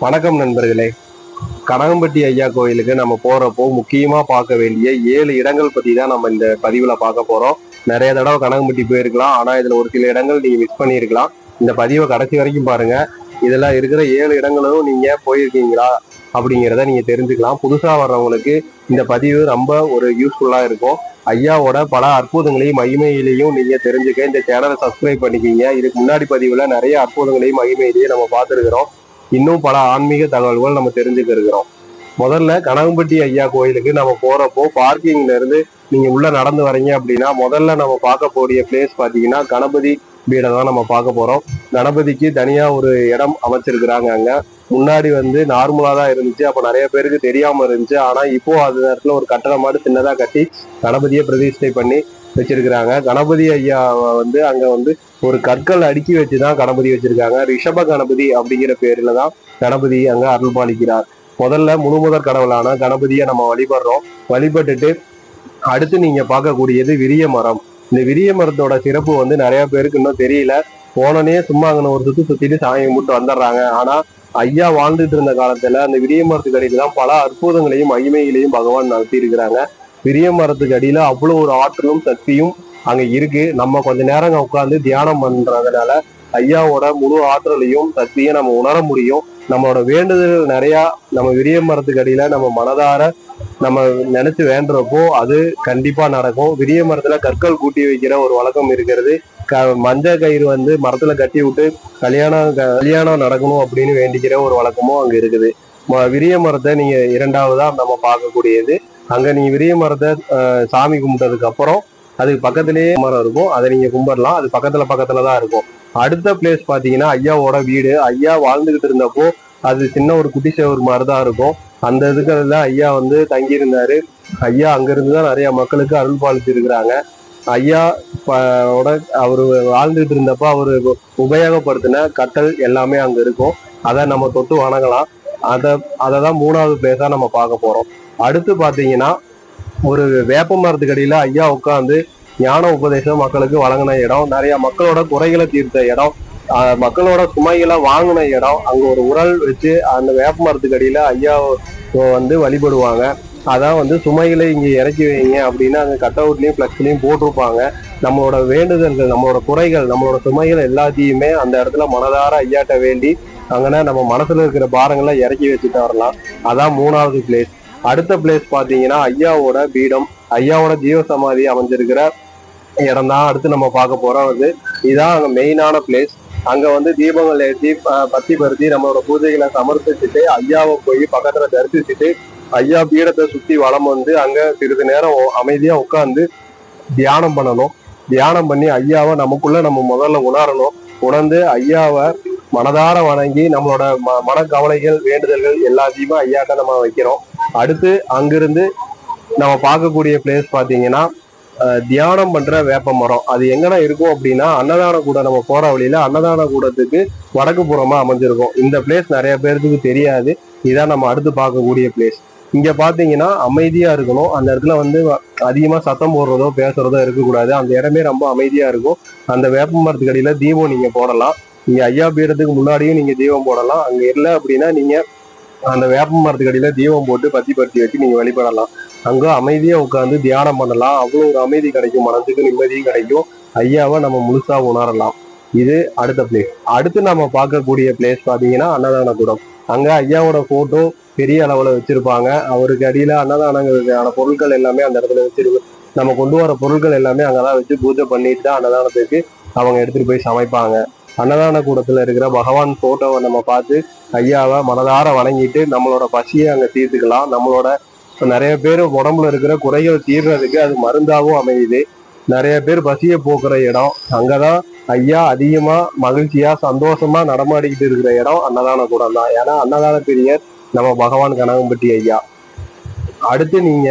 வணக்கம் நண்பர்களே. கனகம்பட்டி ஐயா கோயிலுக்கு நம்ம போறப்போ முக்கியமா பார்க்க வேண்டிய ஏழு இடங்கள் பத்தி தான் நம்ம இந்த பதிவுல பார்க்க போறோம். நிறைய தடவை கனகம்பட்டி போயிருக்கலாம். ஆனா இதுல ஒரு சில இடங்கள் நீங்க மிஸ் பண்ணியிருக்கலாம். இந்த பதிவை கடைசி வரைக்கும் பாருங்க. இதுல இருக்கிற ஏழு இடங்களும் நீங்க போயிருக்கீங்களா அப்படிங்கிறத நீங்க தெரிஞ்சுக்கலாம். புதுசா வர்றவங்களுக்கு இந்த பதிவு ரொம்ப ஒரு யூஸ்ஃபுல்லா இருக்கும். ஐயாவோட பல அற்புதங்களையும் மகிமையிலையும் நீங்க தெரிஞ்சுக்க இந்த சேனலை சப்ஸ்கிரைப் பண்ணிக்கிங்க. இதுக்கு முன்னாடி பதிவுல நிறைய அற்புதங்களையும் மகிமையிலையும் நம்ம பார்த்துருக்கிறோம். இன்னும் பல ஆன்மீக தகவல்கள் நம்ம தெரிஞ்சுக்க இருக்கிறோம். முதல்ல கனகம்பட்டி ஐயா கோயிலுக்கு நம்ம போறப்போ பார்க்கிங்ல இருந்து நீங்க உள்ள நடந்து வரீங்க அப்படின்னா முதல்ல நம்ம பார்க்க போறிய பிளேஸ் பாத்தீங்கன்னா கணபதி பீடை தான் நம்ம பார்க்க போறோம். கணபதிக்கு தனியா ஒரு இடம் அமைச்சிருக்கிறாங்க அங்க. முன்னாடி வந்து நார்மலா தான் இருந்துச்சு. அப்ப நிறைய பேருக்கு தெரியாம இருந்துச்சு. ஆனா இப்போ அது நேரத்துல ஒரு கட்டணம் மாதிரி சின்னதா கட்டி கணபதியை பிரதிஷ்டை பண்ணி வச்சிருக்கிறாங்க. கணபதி ஐயா வந்து அங்க வந்து ஒரு கற்கள் அடுக்கி வச்சுதான் கணபதி வச்சிருக்காங்க. ரிஷப கணபதி அப்படிங்கிற பேர்ல தான் கணபதி அங்க அருள் பாலிக்கிறார் முதல்ல முழுமுதற் கடவுளான கணபதியை நம்ம வழிபடுறோம். வழிபட்டுட்டு அடுத்து நீங்க பார்க்கக்கூடியது விரிய மரம். இந்த விரிய மரத்தோட சிறப்பு வந்து நிறைய பேருக்கு இன்னும் தெரியல. போனோடனே சும்மா அங்கே ஒரு சுத்தி சுத்திட்டு சாமி கும்பிட்டு வந்துடுறாங்க. ஆனா ஐயா வாழ்ந்துட்டு இருந்த காலத்துல அந்த விரிய மரத்துக்கு அடியில தான் பல அற்புதங்களையும் மகிமைகளையும் பகவான் நடத்தி இருக்கிறாங்க விரிய மரத்துக்கு அடியில அவ்வளவு ஒரு ஆற்றலும் சக்தியும் அங்க இருக்கு. நம்ம கொஞ்ச நேரம் அங்க உட்கார்ந்து தியானம் பண்றதுனால ஐயாவோட முழு ஆற்றலையும் சக்தியும் நம்ம உணர முடியும். நம்மளோட வேண்டுதல்கள் நிறைய நம்ம விரிய மரத்துக்கு அடியில நம்ம மனதார நம்ம நினைச்சு வேண்டுறப்போ அது கண்டிப்பா நடக்கும். விரிய மரத்துல கற்கள் கூட்டி வைக்கிற ஒரு வழக்கம் இருக்கிறது. க மஞ்சள் கயிறு வந்து மரத்துல கட்டி விட்டு கல்யாணம் க- கல்யாணம் நடக்கணும் அப்படின்னு வேண்டிக்கிற ஒரு வழக்கமும் அங்க இருக்குது. ம- விரிய மரத்தை நீங்க இரண்டாவதா நம்ம பார்க்கக்கூடியது. அங்க நீங்க விரிய மரத்தை அஹ், சாமி கும்பிட்டதுக்கு அப்புறம் அதுக்கு பக்கத்திலேயே மரம் இருக்கும். அதை நீங்க கும்பிடலாம். அது பக்கத்துல பக்கத்துல தான் இருக்கும். அடுத்த பிளேஸ் பாத்தீங்கன்னா ஐயாவோட வீடு. ஐயா வாழ்ந்துகிட்டு இருந்தப்போ அது சின்ன ஒரு குட்டி சேவர் மாதிரி தான் இருக்கும். அந்த இதுக்கெல்லாம் ஐயா வந்து தங்கி இருந்தாரு ஐயா அங்கிருந்து தான் நிறைய மக்களுக்கு அருள் பாலித்து இருக்கிறாங்க ஐயா அவர் அவரு வாழ்ந்துட்டு இருந்தப்போ அவரு உபயோகப்படுத்தின கட்டல் எல்லாமே அங்க இருக்கும். அதை நம்ம தொட்டு வணங்கலாம். அதை அதை தான் மூணாவது பிளேஸா நம்ம பார்க்க போறோம். அடுத்து பார்த்தீங்கன்னா ஒரு வேப்ப மரத்துக்கு ஐயா உட்காந்து ஞான உபதேசம் மக்களுக்கு வழங்கின இடம் நிறைய மக்களோட குறைகளை தீர்த்த இடம் மக்களோட சுமைகளை வாங்கின இடம் அங்க ஒரு உரல் வச்சு அந்த வேப்ப மரத்துக்கு அடியில ஐயா வந்து வழிபடுவாங்க. அதான் வந்து சுமைகளை இங்கே இறக்கி வைங்க அப்படின்னு அங்கே கட் அவுட்லேயும் ஃப்ளக்ஸ்லையும் போட்டிருப்பாங்க. நம்மளோட வேண்டுதல்கள் நம்மளோட குறைகள் நம்மளோட சுமைகள் எல்லாத்தையுமே அந்த இடத்துல மனதார ஐயாட்ட வேண்டி அங்கன்னா நம்ம மனசுல இருக்கிற பாரங்களை இறக்கி வச்சுட்டு வரலாம். அதான் மூணாவது பிளேஸ் அடுத்த பிளேஸ் பாத்தீங்கன்னா ஐயாவோட பீடம் ஐயாவோட ஜீவ சமாதி அமைஞ்சிருக்கிற இடம் தான் அடுத்து நம்ம பார்க்க போறோம். வந்து இதுதான் அங்கே மெயினான பிளேஸ் அங்க வந்து தீபங்கள் ஏற்றி ப- பத்தி பருத்தி நம்மளோட பூஜைகளை சமர்ப்பிச்சுட்டு ஐயாவை போய் பக்கத்துல தரிசிச்சுட்டு ஐயா பீடத்தை சுத்தி வளம் வந்து அங்க சிறிது நேரம் அமைதியா உட்காந்து தியானம் பண்ணணும். தியானம் பண்ணி ஐயாவை நமக்குள்ள நம்ம முதல்ல உணரணும். உணர்ந்து ஐயாவை மனதார வணங்கி நம்மளோட ம கவலைகள் வேண்டுதல்கள் எல்லாத்தையுமே ஐயாட்ட நம்ம வைக்கிறோம். அடுத்து அங்கிருந்து நம்ம பார்க்கக்கூடிய பிளேஸ் பார்த்தீங்கன்னா தியானம் பண்ற வேப்ப மரம். அது எங்கன்னா இருக்கும் அப்படின்னா அன்னதான கூட நம்ம போற வழியில அன்னதான கூடத்துக்கு வடக்கு புறமா அமைஞ்சிருக்கும். இந்த பிளேஸ் நிறைய பேருக்கு தெரியாது. இதான் நம்ம அடுத்து பார்க்கக்கூடிய பிளேஸ் இங்க பாத்தீங்கன்னா அமைதியா இருக்கணும். அந்த இடத்துல வந்து அதிகமா சத்தம் போடுறதோ பேசுறதோ இருக்கக்கூடாது. அந்த இடமே ரொம்ப அமைதியா இருக்கும். அந்த வேப்ப மரத்துக்கு அடியில தீபம் நீங்க போடலாம். இங்க ஐயா பீடத்துக்கு முன்னாடியும் நீங்க தீபம் போடலாம். அங்க இல்லை அப்படின்னா நீங்க அந்த வேப்ப மரத்துக்கு அடியில தீபம் போட்டு பத்தி பத்தி வச்சு நீங்க வழிபடலாம் அங்க அமைதியா உட்காந்து தியானம் பண்ணலாம். அவ்வளவு ஒரு அமைதி கிடைக்கும் மனசுக்கு நிம்மதியும் கிடைக்கும். ஐயாவை நம்ம முழுசா உணரலாம். இது அடுத்த பிளேஸ் அடுத்து நம்ம பார்க்கக்கூடிய பிளேஸ் பாத்தீங்கன்னா அன்னதானகுடம் அங்க ஐயாவோட போட்டோ பெரிய அளவுல வச்சிருப்பாங்க. அவருக்கு அடியில அன்னதானங்களுக்கான பொருட்கள் எல்லாமே அந்த இடத்துல வச்சிருக்கு. நம்ம கொண்டு வர பொருட்கள் எல்லாமே அங்கதான் வச்சு பூஜை பண்ணிட்டு தான் அன்னதானத்துக்கு அவங்க எடுத்துட்டு போய் சமைப்பாங்க. அன்னதான கூடத்துல இருக்கிற பகவான் போட்டோவை நம்ம பார்த்து ஐயாவை மனதார வணங்கிட்டு நம்மளோட பசியை அங்க தீர்த்துக்கலாம். நம்மளோட நிறைய பேர் உடம்புல இருக்கிற குறைகள் தீர்றதுக்கு அது மருந்தாகவும் அமையுது. நிறைய பேர் பசியை போக்குற இடம். அங்கதான் ஐயா அதிகமா மகிழ்ச்சியா சந்தோஷமா நடமாடிக்கிட்டு இருக்கிற இடம் அன்னதான கூடம் தான் ஏன்னா அன்னதான பிரியர் நம்ம பகவான் கனகம்பட்டி ஐயா. அடுத்து நீங்க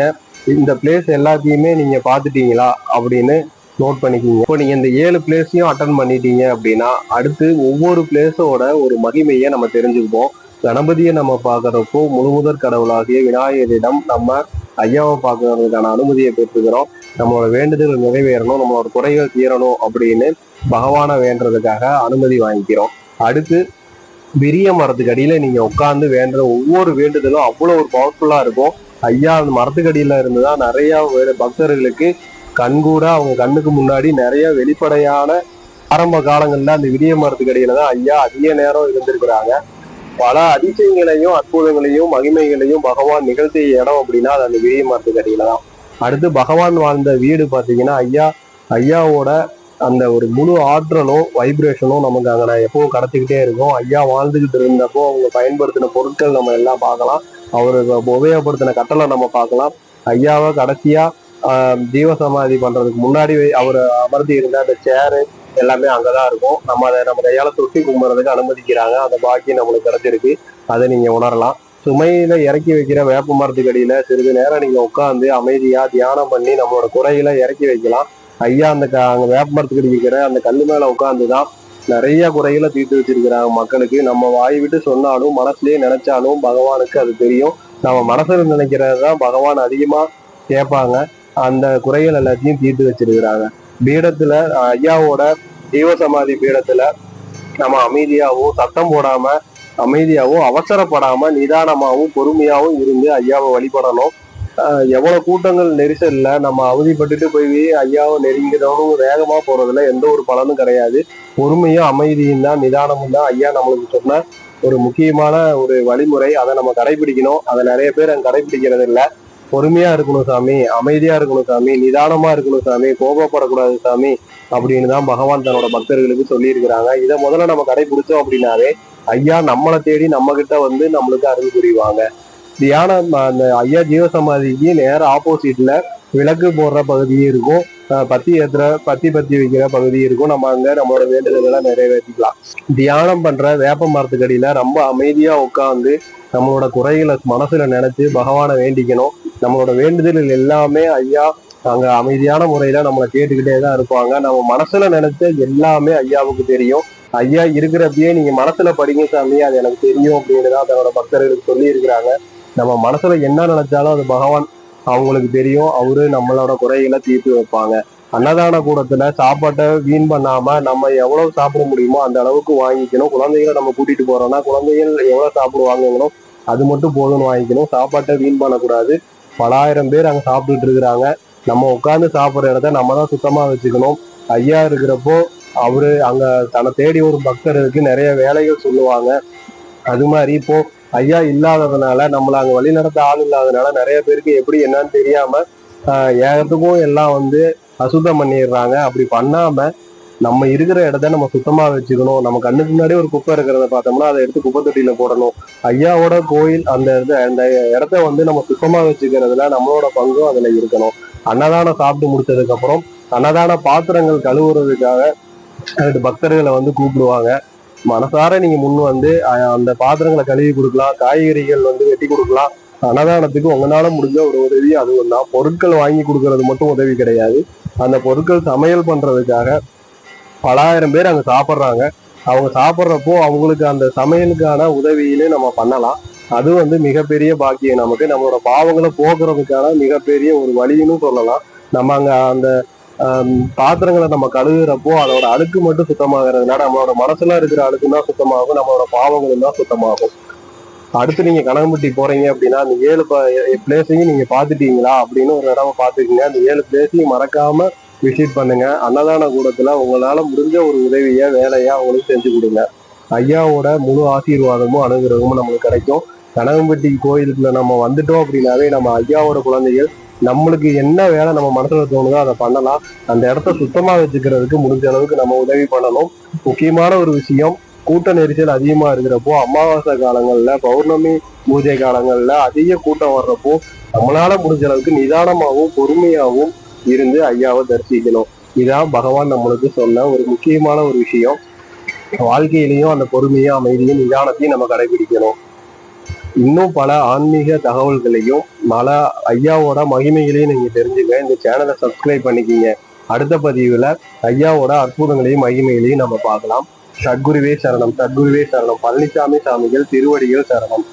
இந்த பிளேஸ் எல்லாத்தையுமே நீங்க பாத்துட்டீங்களா அப்படின்னு நோட் பண்ணிக்கிங்க. இப்போ நீங்க இந்த ஏழு பிளேஸையும் அட்டன் பண்ணிட்டீங்க அப்படின்னா அடுத்து ஒவ்வொரு பிளேஸோட ஒரு மகிமையை நம்ம தெரிஞ்சுக்குவோம். கணபதியை நம்ம பார்க்குறப்போ முழுமுதற் கடவுளாகிய விநாயகரிடம் நம்ம ஐயாவை பார்க்கறதுக்கான அனுமதியை பெற்றுக்கிறோம். நம்மளோட வேண்டுதல் நிறைவேறணும் நம்மளோட குறைகள் தீரணும் அப்படின்னு பகவானை வேண்டுறதுக்காக அனுமதி வாங்கிக்கிறோம். அடுத்து விரிய மரத்துக்கு அடியில நீங்க உட்கார்ந்து வேண்டுற ஒவ்வொரு வேண்டுதலும் அவ்வளவு ஒரு பவர்ஃபுல்லா இருக்கும். ஐயா அந்த மரத்துக்கு அடியில இருந்துதான் நிறைய வேறு பக்தர்களுக்கு கண்கூட அவங்க கண்ணுக்கு முன்னாடி நிறைய வெளிப்படையான ஆரம்ப காலங்கள்ல அந்த விடிய மரத்துக்கு தான் ஐயா அதிக நேரம் இருந்திருக்கிறாங்க. பல அதிசயங்களையும் அற்புதங்களையும் மகிமைகளையும் பகவான் நிகழ்த்திய இடம் அப்படின்னா அது அந்த விடிய மரத்துக்கு தான். அடுத்து பகவான் வாழ்ந்த வீடு பாத்தீங்கன்னா ஐயா ஐயாவோட அந்த ஒரு முழு ஆற்றலும் வைப்ரேஷனும் நமக்கு அங்கே நான் எப்பவும் கடத்திக்கிட்டே இருக்கும். ஐயா வாழ்ந்துகிட்டு இருந்தப்போ அவங்க பயன்படுத்தின பொருட்கள் நம்ம எல்லாம் பார்க்கலாம். அவர் உபயோகப்படுத்தின கட்டளை நம்ம பார்க்கலாம். ஐயாவை கடைசியா ஆஹ், சமாதி பண்றதுக்கு முன்னாடி அவர் அமர்ந்து இருந்த அந்த சேரு எல்லாமே அங்கதான் இருக்கும். நம்ம அதை நம்ம கையால தொட்டி கும்புறதுக்கு அனுமதிக்கிறாங்க. அந்த பாக்கியம் நம்மளுக்கு கிடைச்சிருக்கு. அதை நீங்க உணரலாம். சுமையில இறக்கி வைக்கிற வேப்ப மரத்துக்கு அடியில சிறிது நேரம் நீங்க உட்காந்து அமைதியா தியானம் பண்ணி நம்மளோட குறையில இறக்கி வைக்கலாம். ஐயா அந்த க- அங்க வேப்ப மரத்துக்கு அடிக்கிற அந்த கல்லு மேல உட்காந்துதான் நிறைய குறைகளை தீர்த்து வச்சிருக்கிறாங்க மக்களுக்கு. நம்ம வாய் விட்டு சொன்னாலும் மனசுலயே நினைச்சாலும் பகவானுக்கு அது தெரியும். நம்ம மனசுல நினைக்கிறது தான் பகவான் அதிகமா கேட்பாங்க. அந்த குறைகள் எல்லாத்தையும் தீர்த்து வச்சிருக்கிறாங்க. பீடத்துல ஐயாவோட ஜீவசமாதி பீடத்துல நம்ம அமைதியாகவும் சத்தம் போடாம அமைதியாகவும் அவசரப்படாம நிதானமாகவும் பொறுமையாகவும் இருந்து ஐயாவை வழிபடணும். எவ்வளவு கூட்டங்கள் நெரிசல்ல நம்ம அவதிப்பட்டுட்டு போய் ஐயாவை நெருங்கிறவனும் வேகமா போறதுல எந்த ஒரு பலனும் கிடையாது. பொறுமையும் அமைதியும் தான் நிதானமும் தான். ஐயா நம்மளுக்கு சொன்ன ஒரு முக்கியமான ஒரு வழிமுறை. அதை நம்ம கடைபிடிக்கணும். அதை நிறைய பேர் அங்க கடைபிடிக்கிறது இல்லை பொறுமையா இருக்கணும் சாமி அமைதியா இருக்கணும் சாமி நிதானமா இருக்கணும் சாமி கோபப்படக்கூடாது சாமி அப்படின்னு தான் பகவான் தன்னோட பக்தர்களுக்கு சொல்லி இருக்கிறாங்க இதை முதல்ல நம்ம கடைபிடிச்சோம் அப்படின்னாவே ஐயா நம்மளை தேடி நம்ம கிட்ட வந்து நம்மளுக்கு அருள் புரிவாங்க. தியானம் அந்த ஐயா ஜீவசமாதிக்கு நேர ஆப்போசிட்ல விளக்கு போடுற பகுதியும் இருக்கும். பத்தி ஏத்துற பத்தி பத்தி வைக்கிற பகுதி இருக்கும். நம்ம அங்க நம்மளோட வேண்டுதல்களை நிறைவேற்றிக்கலாம். தியானம் பண்ற வேப்ப மரத்துக்கடியில ரொம்ப அமைதியா உட்காந்து நம்மளோட குறைகளை மனசுல நினைச்சு பகவானை வேண்டிக்கணும். நம்மளோட வேண்டுதல்கள் எல்லாமே ஐயா அங்க அமைதியான முறையில நம்மளை கேட்டுக்கிட்டே தான் இருப்பாங்க. நம்ம மனசுல நினைச்ச எல்லாமே ஐயாவுக்கு தெரியும். ஐயா இருக்கிறப்பயே நீங்க மனசுல படிங்க சாமி அது எனக்கு தெரியும் அப்படின்னு தான் தன்னோட பக்தர்களுக்கு சொல்லி இருக்கிறாங்க நம்ம மனசுல என்ன நினைச்சாலும் அது பகவான் அவங்களுக்கு தெரியும். அவரு நம்மளோட குறைகளை தீர்த்து வைப்பாங்க. அன்னதான கூடத்துல சாப்பாட்டை வீண் பண்ணாம நம்ம எவ்வளவு சாப்பிட முடியுமோ அந்த அளவுக்கு வாங்கிக்கணும். குழந்தைகளை நம்ம கூட்டிட்டு போறோம்னா குழந்தைகள் எவ்வளவு சாப்பிடுவாங்களோ அது மட்டும் போதும்னு வாங்கிக்கணும். சாப்பாட்டை வீண் பண்ணக்கூடாது. பலாயிரம் பேர் அங்க சாப்பிட்டுட்டு இருக்கிறாங்க. நம்ம உட்கார்ந்து சாப்பிடுற இடத்த நம்ம தான் சுத்தமா வச்சுக்கணும். ஐயா இருக்கிறப்போ அவரு அங்க தன்னை தேடி ஒரு பக்தருக்கு நிறைய வேலைகள் சொல்லுவாங்க. அது மாதிரி இப்போ ஐயா இல்லாததுனால நம்மள அங்க வழி நடத்த ஆள் இல்லாததுனால நிறைய பேருக்கு எப்படி என்னன்னு தெரியாம ஆஹ் ஏகத்துக்கும் எல்லாம் வந்து அசுத்தம் பண்ணிடுறாங்க. அப்படி பண்ணாம நம்ம இருக்கிற இடத்த நம்ம சுத்தமா வச்சுக்கணும். நம்ம கண்ணுக்கு முன்னாடி ஒரு குப்பை இருக்கிறத பார்த்தோம்னா அதை எடுத்து குப்பை தொட்டியில போடணும். ஐயாவோட கோயில் அந்த இது அந்த இடத்த வந்து நம்ம சுத்தமா வச்சுக்கிறதுல நம்மளோட பங்கும் அதுல இருக்கணும். அன்னதானம் சாப்பிட்டு முடிச்சதுக்கு அப்புறம் அன்னதான பாத்திரங்கள் கழுவுறதுக்காக ரெண்டு பக்தர்களை வந்து கூப்பிடுவாங்க. மனசார நீங்க முன் வந்து அந்த பாத்திரங்களை கழுவி கொடுக்கலாம். காய்கறிகள் வந்து வெட்டி கொடுக்கலாம். அன்னதானத்துக்கு உங்களால முடிஞ்ச ஒரு உதவி அதுவும் தான். பொருட்கள் வாங்கி கொடுக்கறது மட்டும் உதவி கிடையாது. அந்த பொருட்கள் சமையல் பண்றதுக்காக பலாயிரம் பேர் அங்க சாப்பிட்றாங்க. அவங்க சாப்பிட்றப்போ அவங்களுக்கு அந்த சமையலுக்கான உதவியிலே நம்ம பண்ணலாம். அது வந்து மிகப்பெரிய பாக்கியம். நமக்கு நம்மளோட பாவங்களை போக்குறதுக்கான மிகப்பெரிய ஒரு வழின்னு சொல்லலாம். நம்ம அங்க அந்த பாத்திரங்களை நம்ம கழுவுறப்போ அதோட அழுக்கு மட்டும் சுத்தமாகிறதுனால நம்மளோட மனசுல இருக்கிற அழுக்கு தான் சுத்தமாகும். நம்மளோட பாவங்களும் தான் சுத்தமாகும். அடுத்து நீங்க கனகம்பட்டி போறீங்க அப்படின்னா அந்த ஏழு பிளேஸையும் நீங்க பாத்துட்டீங்களா அப்படின்னு ஒரு தடவை பாத்துக்கீங்க அந்த ஏழு பிளேஸையும் மறக்காம விசிட் பண்ணுங்க. அன்னதான கூடத்துல உங்களால முடிஞ்ச ஒரு உதவிய வேலையை அவங்களுக்கு செஞ்சு கொடுங்க. ஐயாவோட முழு ஆசீர்வாதமும் அனுகிரகமும் நம்மளுக்கு கிடைக்கும். கனகம்பட்டி கோயிலுக்குள்ள நம்ம வந்துட்டோம் அப்படின்னாவே நம்ம ஐயாவோட குழந்தைகள் நம்மளுக்கு என்ன வேலை நம்ம மனசுல தோணுதோ அதை பண்ணலாம். அந்த இடத்த சுத்தமா வச்சுக்கிறதுக்கு முடிஞ்ச அளவுக்கு நம்ம உதவி பண்ணணும். முக்கியமான ஒரு விஷயம் கூட்ட நெரிசல் அதிகமா இருக்கிறப்போ அமாவாசை காலங்கள்ல பௌர்ணமி பூஜை காலங்கள்ல அதிக கூட்டம் வர்றப்போ நம்மளால முடிஞ்ச அளவுக்கு நிதானமாகவும் பொறுமையாகவும் இருந்து ஐயாவை தரிசிக்கணும். இதான் பகவான் நம்மளுக்கு சொன்ன ஒரு முக்கியமான ஒரு விஷயம். வாழ்க்கையிலையும் அந்த பொறுமையும் அமைதியும் நிதானத்தையும் நம்ம கடைபிடிக்கணும். இன்னும் பல ஆன்மீக தகவல்களையும் பல ஐயாவோட மகிமைகளையும் நீங்க தெரிஞ்சுங்க. இந்த சேனலை சப்ஸ்கிரைப் பண்ணிக்கிங்க. அடுத்த பதிவுல ஐயாவோட அற்புதங்களையும் மகிமைகளையும் நம்ம பார்க்கலாம். சத்குருவே சரணம் சத்குருவே சரணம். பழனிசாமி சாமிகள் திருவடிகள் சரணம்.